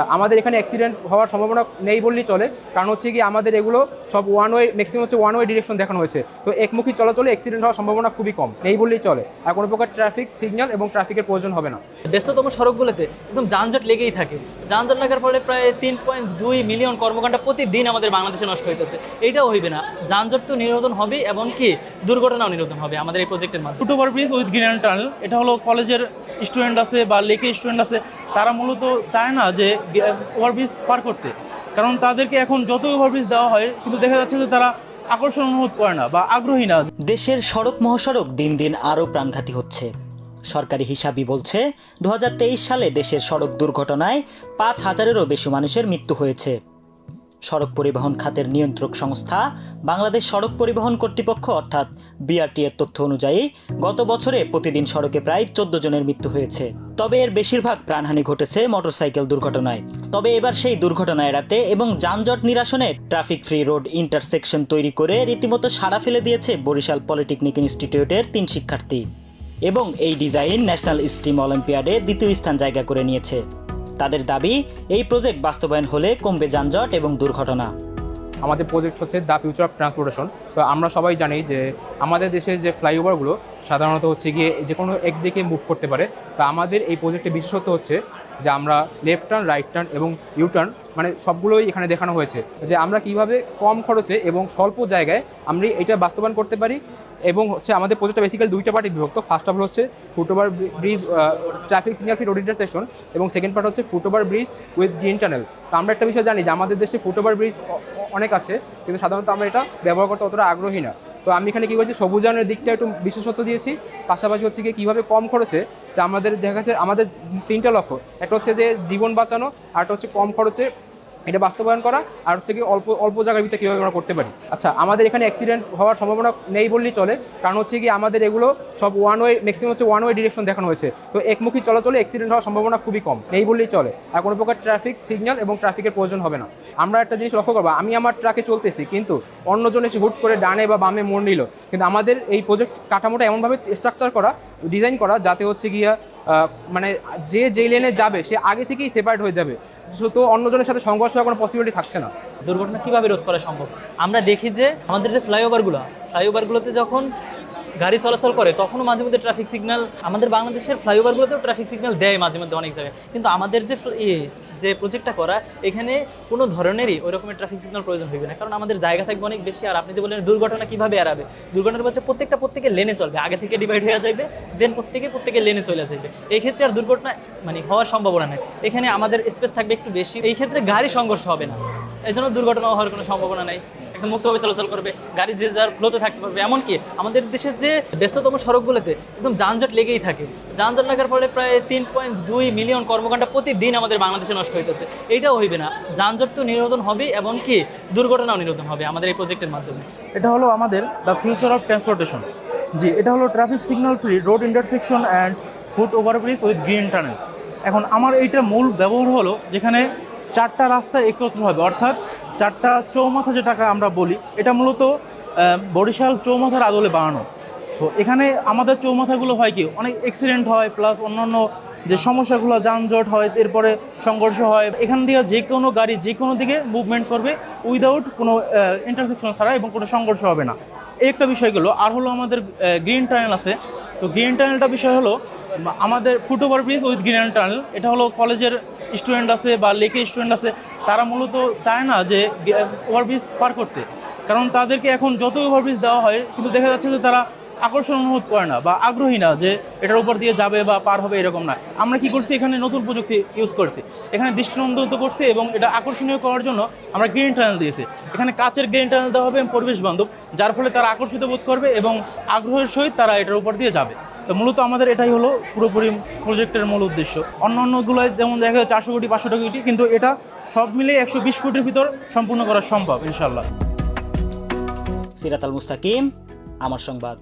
আমাদের এখানে অ্যাক্সিডেন্ট হওয়ার সম্ভাবনা নেই বললেই চলে। কারণ হচ্ছে কি আমাদের এগুলো সব ওয়ান ওয়ে ম্যাক্সিমাম হচ্ছে ওয়ান ওয়ে ডিরেকশন দেখানো হয়েছে। তো একমুখী চলাচলে অ্যাক্সিডেন্ট হওয়ার সম্ভাবনা খুবই কম নেই বললেই চলে। আর কোনো প্রকার ট্রাফিক সিগন্যাল এবং ট্রাফিকের প্রয়োজন হবে না। ব্যস্ততম সড়কগুলোতে একদম যানজট লেগেই থাকে। যানজট লাগার ফলে প্রায় তিন পয়েন্ট দুই মিলিয়ন কর্মঘণ্টা প্রতিদিন আমাদের বাংলাদেশে নষ্ট হইতেছে। এইটাও হইবে না। যানজট তো নিরোধন হবে এবং কি দুর্ঘটনাও নিরোধন হবে আমাদের এই প্রজেক্টের মাধ্যমে। Foot over bridge with green tunnel এটা হলো কলেজের স্টুডেন্ট আছে বা লেকে স্টুডেন্ট আছে তারা মূলত চায় না যে ওভারব্রিজ পার করতে। কারণ তাদেরকে এখন যত ওভারব্রিজ দেওয়া হয়, কিন্তু দেখা যাচ্ছে যে তারা আকর্ষণ অনুভব করে না বা আগ্রহী না। দেশের সড়ক মহাসড়ক দিন দিন আরও প্রাণঘাতী হচ্ছে। সরকারি হিসাবই বলছে দু হাজার তেইশ সালে দেশের সড়ক দুর্ঘটনায় পাঁচ হাজারেরও বেশি মানুষের মৃত্যু হয়েছে। সড়ক পরিবহন খাতের নিয়ন্ত্রক সংস্থা বাংলাদেশ সড়ক পরিবহন কর্তৃপক্ষ, অর্থাৎ বিআরটি এর তথ্য অনুযায়ী গত বছরে প্রতিদিন সড়কে প্রায় চোদ্দ জনের মৃত্যু হয়েছে। তবে এর বেশিরভাগ প্রাণহানি ঘটেছে মোটরসাইকেল দুর্ঘটনায়। তবে এবার সেই দুর্ঘটনা এড়াতে এবং যানজট নিরাসনে ট্রাফিক ফ্রি রোড ইন্টারসেকশন তৈরি করে রীতিমতো সাড়া ফেলে দিয়েছে বরিশাল পলিটেকনিক ইনস্টিটিউটের তিন শিক্ষার্থী। এবং এই ডিজাইন ন্যাশনাল স্ট্রিম অলিম্পিয়াডে দ্বিতীয় স্থান জায়গা করে নিয়েছে। তাদের দাবি, এই প্রজেক্ট বাস্তবায়ন হলে কমবে যানজট এবং দুর্ঘটনা। আমাদের প্রজেক্ট হচ্ছে দ্য ফিউচার অফ ট্রান্সপোর্টেশন। তো আমরা সবাই জানি যে আমাদের দেশের যে ফ্লাইওভারগুলো, সাধারণত হচ্ছে গিয়ে যে কোনো একদিকে মুভ করতে পারে। তো আমাদের এই প্রজেক্টে বিশেষত্ব হচ্ছে যে আমরা লেফট টার্ন রাইট টার্ন এবং ইউ টার্ন মানে সবগুলোই এখানে দেখানো হয়েছে। যে আমরা কীভাবে কম খরচে এবং স্বল্প জায়গায় আমরা এটা বাস্তবায়ন করতে পারি এবং হচ্ছে আমাদের প্রজেক্টটা বেসিক্যালি দুইটা পার্টি বিভক্ত। ফার্স্ট অফ অল হচ্ছে foot over bridge traffic signal free road intersection এবং সেকেন্ড পার্ট হচ্ছে foot over bridge with green tunnel তো আমরা একটা বিষয় জানি যে আমাদের দেশে ফুটওভার ব্রিজ অনেক আছে, কিন্তু সাধারণত আমরা এটা ব্যবহার করতে অতটা আগ্রহী না। তো আমি এখানে কী করছি সবুজায়নের দিকটা একটু বিশেষত্ব দিয়েছি। পাশাপাশি হচ্ছে কি কীভাবে কম খরচে যে আমাদের দেখা যাচ্ছে আমাদের তিনটা লক্ষ্য। একটা হচ্ছে যে জীবন বাঁচানো, আর একটা হচ্ছে কম খরচে এটা বাস্তবায়ন করা আর হচ্ছে কি অল্প অল্প জায়গার ভিতরে কীভাবে আমরা করতে পারি। আচ্ছা আমাদের এখানে অ্যাক্সিডেন্ট হওয়ার সম্ভাবনা নেই বললেই চলে, কারণ হচ্ছে কি আমাদের এগুলো সব ওয়ান ওয়ে ম্যাক্সিমাম হচ্ছে ওয়ান ওয়ে ডিরেকশন দেখানো হয়েছে। তো একমুখী চলাচলে অ্যাক্সিডেন্ট হওয়ার সম্ভাবনা খুবই কম, নেই বললেই চলে। আর কোনো প্রকার ট্রাফিক সিগন্যাল এবং ট্রাফিকের প্রয়োজন হবে না। আমরা একটা জিনিস লক্ষ্য করব, আমি আমার ট্রাকে চলতেছি, কিন্তু অন্যজন এসে হুট করে ডানে বা বামে মোড় নিল, কিন্তু আমাদের এই প্রজেক্ট কাঠামোটা এমনভাবে স্ট্রাকচার করা ডিজাইন করা, যাতে হচ্ছে গিয়া মানে যে যেই লেনে যাবে, সে আগে থেকেই সেপারেট হয়ে যাবে। তো অন্যজনের সাথে সংঘর্ষ হওয়ার কোনো পসিবিলিটি থাকছে না। দুর্ঘটনা কীভাবে রোধ করা সম্ভব? আমরা দেখি যে আমাদের যে ফ্লাইওভারগুলো ফ্লাইওভারগুলোতে যখন গাড়ি চলাচল করে, তখনও মাঝে মধ্যে ট্রাফিক সিগন্যাল আমাদের বাংলাদেশের ফ্লাইওভারগুলোতেও ট্রাফিক সিগন্যাল দেয় মাঝে মধ্যে অনেক জায়গায়। কিন্তু আমাদের যে ইয়ে যে প্রজেক্টটা করা, এখানে কোনো ধরনেরই ওই রকমের ট্রাফিক সিগন্যাল প্রয়োজন হবে না। কারণ আমাদের জায়গা থাকবে অনেক বেশি, আর আপনি যে বললেন দুর্ঘটনা কীভাবে এড়াবে, দুর্ঘটনার বলছে প্রত্যেকটা প্রত্যেকের লেনে চলবে। আগে থেকে ডিভাইড হয়ে যাবে দেন প্রত্যেকে প্রত্যেকের লেনে চলে যাবে এই ক্ষেত্রে আর দুর্ঘটনা মানে হওয়ার সম্ভাবনা নেই। এখানে আমাদের স্পেস থাকবে একটু বেশি। এই ক্ষেত্রে গাড়ি সংঘর্ষ হবে না। এই জন্য দুর্ঘটনা হওয়ার কোনো সম্ভাবনা নাই। একদম মুক্তভাবে চলাচল করবে, গাড়ি যে যার ফ্লোতে থাকতে পারবে। এমনকি আমাদের দেশের যে ব্যস্ততম সড়কগুলোতে একদম যানজট লেগেই থাকে। যানজট লাগার ফলে প্রায় তিন পয়েন্ট দুই মিলিয়ন কর্মঘণ্টা প্রতিদিন আমাদের বাংলাদেশে নষ্ট হইতেছে। এইটাও হইবে না। যানজট তো নিরোধন হবে এবং কি দুর্ঘটনাও নিরোধন হবে আমাদের এই প্রজেক্টের মাধ্যমে। এটা হলো আমাদের দ্য ফিউচার অফ ট্রান্সপোর্টেশন জি, এটা হলো traffic signal free road intersection and foot overbridge with green tunnel এখন আমার এইটা মূল ব্যবহার হলো যেখানে চারটা রাস্তা একত্র হবে। অর্থাৎ চারটা চৌমাথা যেটাকে আমরা বলি, এটা মূলত বরিশাল চৌমাথার আদলে বানানো। তো এখানে আমাদের চৌমাথাগুলো হয় কি, অনেক অ্যাক্সিডেন্ট হয় প্লাস অন্যান্য যে সমস্যাগুলো, যানজট হয়, এরপরে সংঘর্ষ হয়। এখান দিয়ে যে কোনো গাড়ি, যে কোনো দিকে মুভমেন্ট করবে উইদাউট কোনো ইন্টারসেকশন ছাড়া এবং কোনো সংঘর্ষ হবে না। একটা বিষয় গেলো, আর হলো আমাদের গ্রিন টানেল আছে। তো গ্রিন টানেলটা বিষয় হলো, আমাদের foot over bridge with green tunnel এটা হলো কলেজের স্টুডেন্ট আছে বা লেকের স্টুডেন্ট আছে, তারা মূলত চায় না যে ওভারব্রিজ পার করতে। কারণ তাদেরকে এখন যত ওভারব্রিজ দেওয়া হয়, কিন্তু দেখা যাচ্ছে যে তারা আকর্ষণ অনুভব করে না বা আগ্রহী না যে এটার উপর দিয়ে যাবে বা পার হবে এরকম না। আমরা কি করছি? এখানে নতুন প্রযুক্তি ইউজ করছি। এখানে দৃষ্টিনন্দন করছি এবং এটা আকর্ষণীয় করার জন্য আমরা গ্রিন টানেল দিয়েছি। এখানে কাচের গ্রিন টানেল দেওয়া হবে পরিবেশ বান্ধব, যার ফলে তারা আকর্ষিত বোধ করবে এবং আগ্রহের সহিত তারা এটার উপর দিয়ে যাবে। তো মূলত আমাদের এটাই হলো পুরোপুরি প্রজেক্টের মূল উদ্দেশ্য। অন্য অন্যগুলোয় যেমন দেখা যায় চারশো কোটি, পাঁচশো কোটি, কিন্তু এটা সব মিলে একশো বিশ কোটির ভিতর সম্পূর্ণ করা সম্ভব ইনশাল্লাহ সিরাত আল মুস্তাকিম, আমার সংবাদ।